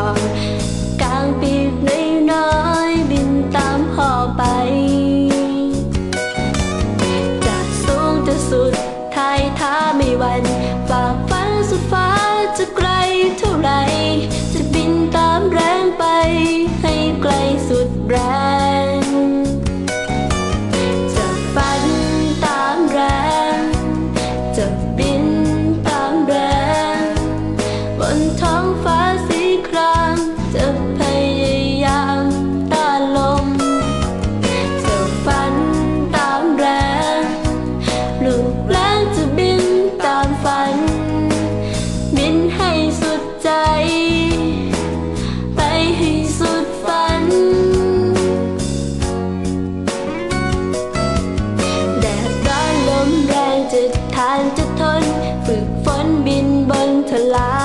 are านจะทน ฝึกฝนบินบนทลา